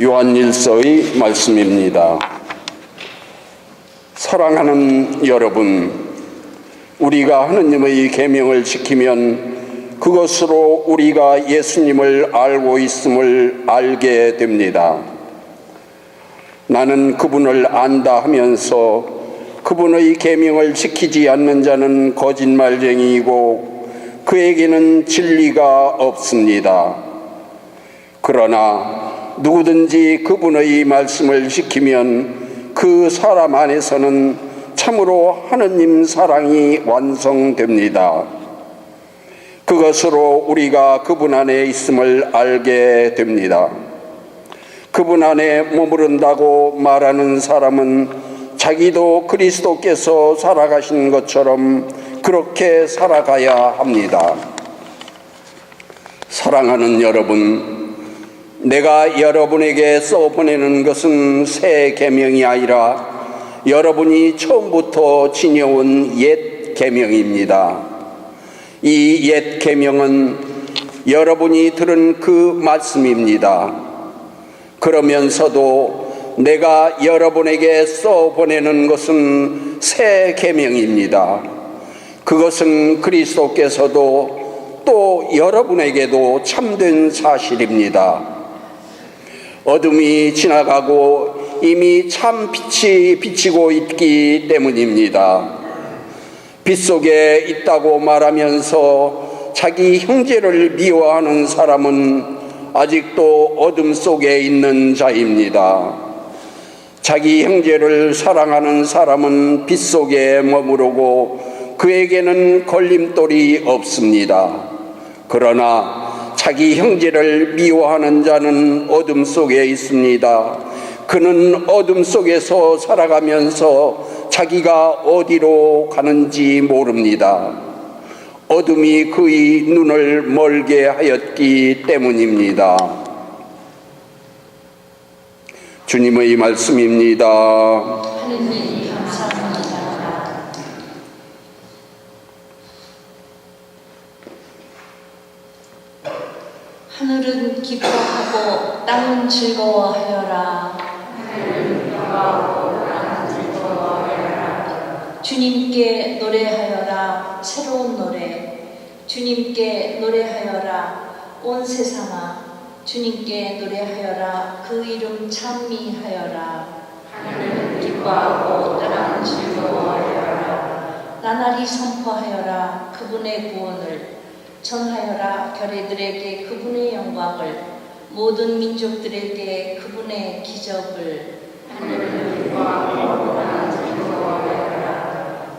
요한일서의 말씀입니다. 사랑하는 여러분, 우리가 하느님의 계명을 지키면 그것으로 우리가 예수님을 알고 있음을 알게 됩니다. 나는 그분을 안다 하면서 그분의 계명을 지키지 않는 자는 거짓말쟁이이고 그에게는 진리가 없습니다. 그러나 누구든지 그분의 말씀을 지키면 그 사람 안에서는 참으로 하느님 사랑이 완성됩니다. 그것으로 우리가 그분 안에 있음을 알게 됩니다. 그분 안에 머무른다고 말하는 사람은 자기도 그리스도께서 살아가신 것처럼 그렇게 살아가야 합니다. 사랑하는 여러분, 내가 여러분에게 써보내는 것은 새 계명이 아니라 여러분이 처음부터 지녀온 옛 계명입니다. 이 옛 계명은 여러분이 들은 그 말씀입니다. 그러면서도 내가 여러분에게 써 보내는 것은 새 계명입니다. 그것은 그리스도께서도 또 여러분에게도 참된 사실입니다. 어둠이 지나가고 이미 참 빛이 비치고 있기 때문입니다. 빛 속에 있다고 말하면서 자기 형제를 미워하는 사람은 아직도 어둠 속에 있는 자입니다. 자기 형제를 사랑하는 사람은 빛 속에 머무르고 그에게는 걸림돌이 없습니다. 그러나 자기 형제를 미워하는 자는 어둠 속에 있습니다. 그는 어둠 속에서 살아가면서 자기가 어디로 가는지 모릅니다. 어둠이 그의 눈을 멀게 하였기 때문입니다. 주님의 말씀입니다. 하느님 감사합니다. 하늘은 기뻐하고 땅은 즐거워하여라. 주님께 노래하여라. 새로운 노래. 주님께 노래하여라. 온 세상아 주님께 노래하여라. 그 이름 찬미하여라. 하늘은 기뻐하고 땅은 즐거워하여라. 나날이 선포하여라. 그분의 구원을 전하여라 결애들에게 그분의 영광을 모든 민족들에게 그분의 기적을.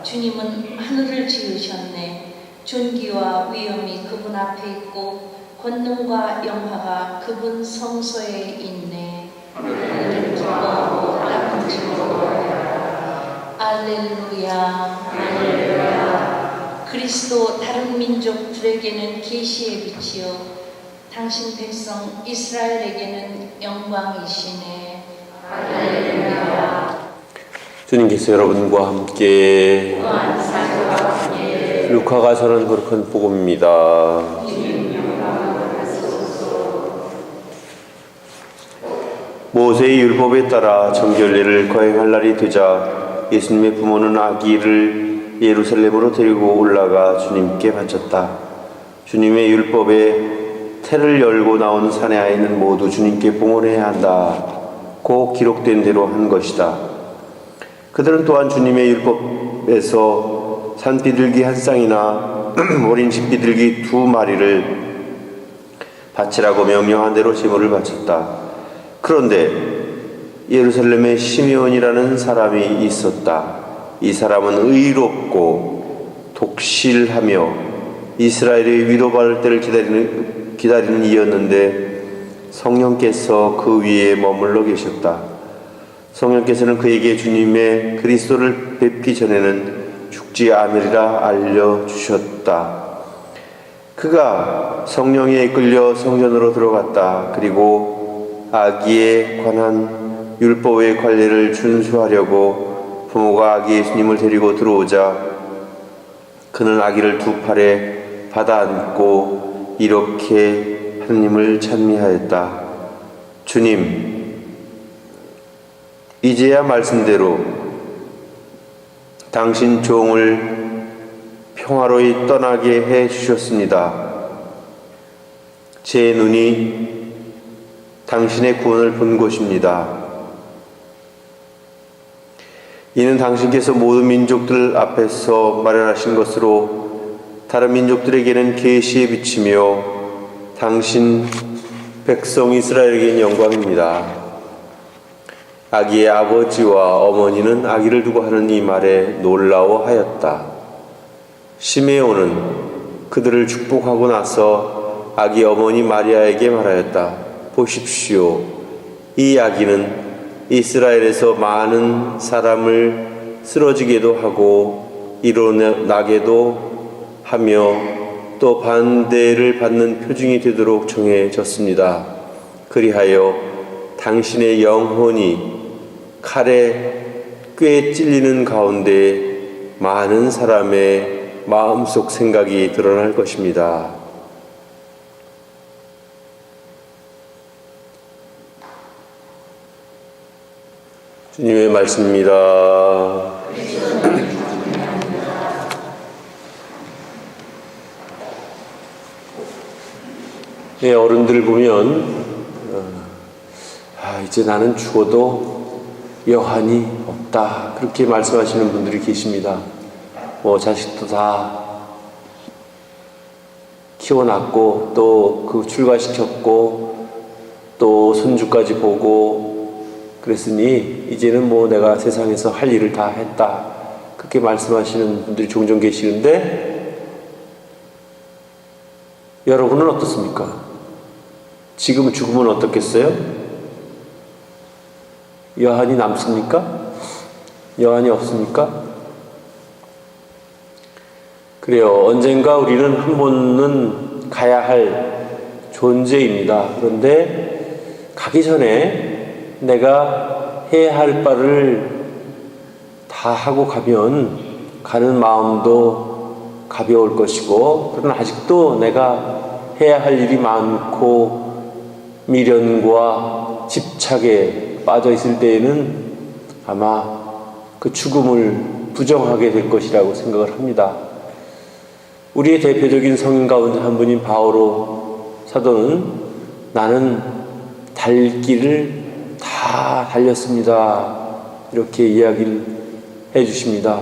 주님은 하늘을 지으셨네. 존귀와 위엄이 그분 앞에 있고 권능과 영화가 그분 성소에 있네. 하늘은 기뻐하고 땅은 즐거워하여라 알렐루야 알렐루야 그리스도 다른 민족들에게는 계시의 빛이요 당신 백성 이스라엘에게는 영광이시네 주님께서 여러분과 함께 루카가 전한 거룩한 복음입니다. 모세의 율법에 따라 정결례를 거행할 날이 되자 예수님의 부모는 아기를 예루살렘으로 데리고 올라가 주님께 바쳤다. 주님의 율법에 태를 열고 나온 사내 아이는 모두 주님께 봉헌해야 한다. 고 기록된 대로 한 것이다. 그들은 또한 주님의 율법에서 산비둘기 한 쌍이나 어린 집비둘기 두 마리를 바치라고 명령한 대로 제물을 바쳤다. 그런데 예루살렘에 시me온이라는 사람이 있었다. 이 사람은 의롭고 독실하며 이스라엘의 위로받을 때를 기다리는, 기다리는 이였는데 성령께서 그 위에 머물러 계셨다. 성령께서는 그에게 주님의 그리스도를 뵙기 전에는 죽지 않으리라 알려주셨다. 그가 성령에 이끌려 성전으로 들어갔다. 그리고 아기에 관한 율법의 관례를 준수하려고 부모가 아기 예수님을 데리고 들어오자 그는 아기를 두 팔에 받아 안고 이렇게 하느님을 찬미하였다. 주님, 이제야 말씀대로 당신 종을 평화로이 떠나게 해 주셨습니다. 제 눈이 당신의 구원을 본 곳입니다. 이는 당신께서 모든 민족들 앞에서 마련하신 것으로 다른 민족들에게는 계시에 비치며 당신 백성 이스라엘에게는 영광입니다. 아기의 아버지와 어머니는 아기를 두고 하는 이 말에 놀라워하였다. 시메온은 그들을 축복하고 나서 아기 어머니 마리아에게 말하였다. 보십시오. 이 아기는 이스라엘에서 많은 사람을 쓰러지게도 하고 일어나게도 하며 또 반대를 받는 표징이 되도록 정해졌습니다. 그리하여 당신의 영혼이 칼에 꽤 찔리는 가운데 많은 사람의 마음속 생각이 드러날 것입니다. 주님의 말씀입니다. 예, 어른들 보면 어, 아, 이제 나는 죽어도 여한이 없다 그렇게 말씀하시는 분들이 계십니다. 뭐 자식도 다 키워놨고 또 그 출가시켰고 또 손주까지 보고 그랬으니 이제는 뭐 내가 세상에서 할 일을 다 했다 그렇게 말씀하시는 분들이 종종 계시는데 여러분은 어떻습니까? 지금 죽으면 어떻겠어요? 여한이 남습니까? 여한이 없습니까? 그래요. 언젠가 우리는 한 번은 가야 할 존재입니다. 그런데 가기 전에 내가 해야 할 바를 다 하고 가면 가는 마음도 가벼울 것이고, 그러나 아직도 내가 해야 할 일이 많고 미련과 집착에 빠져 있을 때에는 아마 그 죽음을 부정하게 될 것이라고 생각을 합니다. 우리의 대표적인 성인 가운데 한 분인 바오로 사도는 나는 달 길을 다 달렸습니다. 이렇게 이야기를 해 주십니다.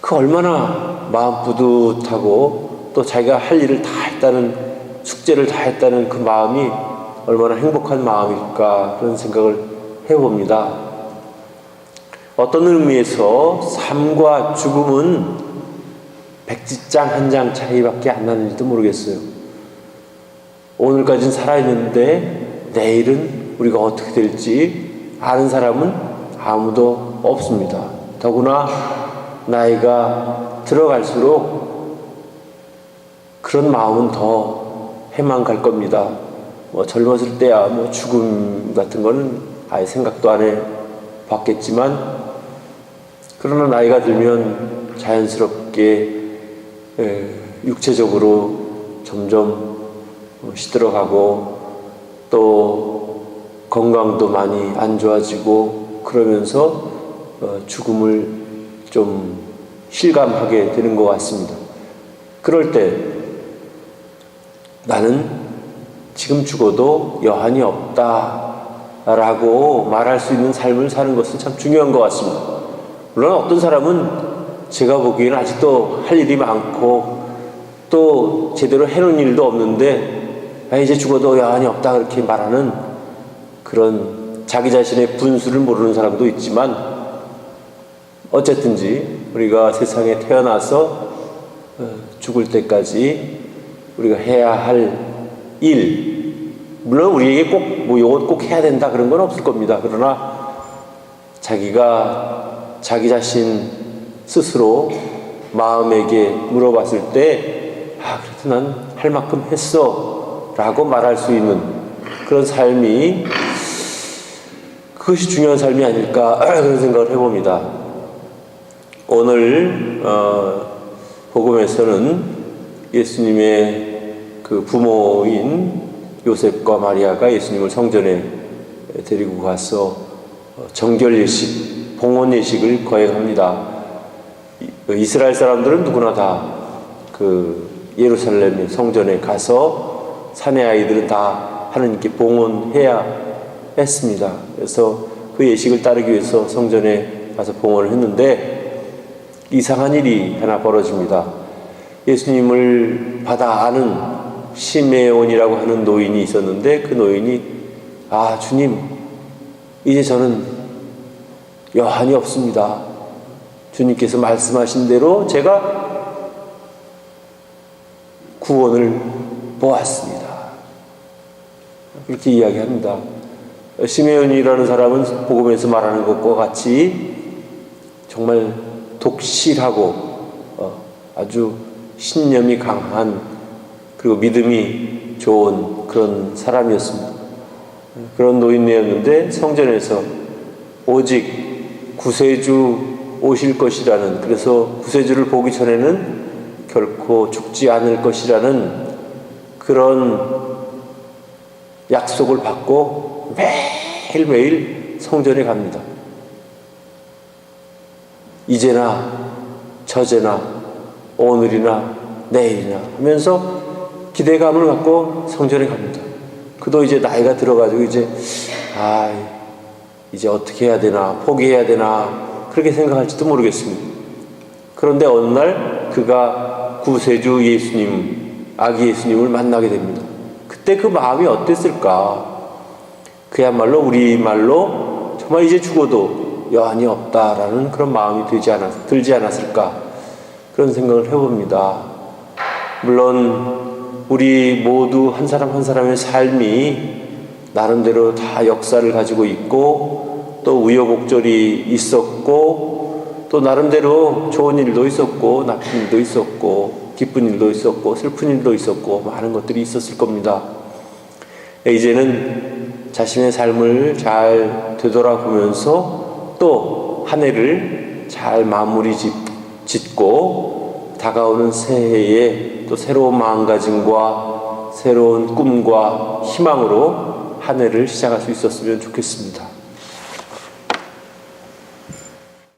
그 얼마나 마음 뿌듯하고 또 자기가 할 일을 다 했다는 숙제를 다 했다는 그 마음이 얼마나 행복한 마음일까 그런 생각을 해봅니다. 어떤 의미에서 삶과 죽음은 백지장 한 장 차이밖에 안 나는지도 모르겠어요. 오늘까지는 살아있는데 내일은 우리가 어떻게 될지 아는 사람은 아무도 없습니다. 더구나 나이가 들어갈수록 그런 마음은 더 해만 갈 겁니다. 뭐 젊었을 때야 뭐 죽음 같은 거는 아예 생각도 안 해 봤겠지만 그러나 나이가 들면 자연스럽게 에, 육체적으로 점점 시들어가고 또 건강도 많이 안 좋아지고 그러면서 어, 죽음을 좀 실감하게 되는 것 같습니다. 그럴 때 나는 지금 죽어도 여한이 없다 라고 말할 수 있는 삶을 사는 것은 참 중요한 것 같습니다. 물론 어떤 사람은 제가 보기에는 아직도 할 일이 많고 또 제대로 해놓은 일도 없는데 아, 이제 죽어도 여한이 없다 그렇게 말하는 그런 자기 자신의 분수를 모르는 사람도 있지만 어쨌든지 우리가 세상에 태어나서 어, 죽을 때까지 우리가 해야 할 일, 물론 우리에게 꼭, 뭐, 요건 꼭 해야 된다 그런 건 없을 겁니다. 그러나 자기가 자기 자신 스스로 마음에게 물어봤을 때, 아, 그래도 난 할 만큼 했어. 라고 말할 수 있는 그런 삶이 그것이 중요한 삶이 아닐까 그런 생각을 해봅니다. 오늘 어, 복음에서는 예수님의 그 부모인 요셉과 마리아가 예수님을 성전에 데리고 가서 어, 정결 예식, 봉헌 예식을 거행합니다. 이스라엘 사람들은 누구나 다 그 예루살렘 성전에 가서 사내 아이들은 다 하나님께 봉헌해야 했습니다. 그래서 그 예식을 따르기 위해서 성전에 가서 봉헌을 했는데 이상한 일이 하나 벌어집니다. 예수님을 받아 아는 시메온이라고 하는 노인이 있었는데 그 노인이 아 주님 이제 저는 여한이 없습니다. 주님께서 말씀하신 대로 제가 구원을 보았습니다. 그렇게 이야기합니다. 시메온이라는 사람은 복음에서 말하는 것과 같이 정말 독실하고 어, 아주 신념이 강한 그리고 믿음이 좋은 그런 사람이었습니다. 그런 노인네였는데 성전에서 오직 구세주 오실 것이라는 그래서 구세주를 보기 전에는 결코 죽지 않을 것이라는 그런 약속을 받고 매일매일 성전에 갑니다. 이제나 저제나 오늘이나 내일이나 하면서 기대감을 갖고 성전에 갑니다. 그도 이제 나이가 들어가지고 이제 아 이제 어떻게 해야 되나 포기해야 되나 그렇게 생각할지도 모르겠습니다. 그런데 어느 날 그가 구세주 예수님 아기 예수님을 만나게 됩니다. 그때 그 마음이 어땠을까? 그야말로 우리 말로 정말 이제 죽어도 여한이 없다라는 그런 마음이 되지 않았, 들지 않았을까? 그런 생각을 해봅니다. 물론 우리 모두 한 사람 한 사람의 삶이 나름대로 다 역사를 가지고 있고 또 우여곡절이 있었고 또 나름대로 좋은 일도 있었고 나쁜 일도 있었고 기쁜 일도 있었고 슬픈 일도 있었고 많은 것들이 있었을 겁니다. 이제는 자신의 삶을 잘 되돌아보면서 또 한 해를 잘 마무리 짓, 짓고 다가오는 새해에 또 새로운 마음가짐과 새로운 꿈과 희망으로 한 해를 시작할 수 있었으면 좋겠습니다.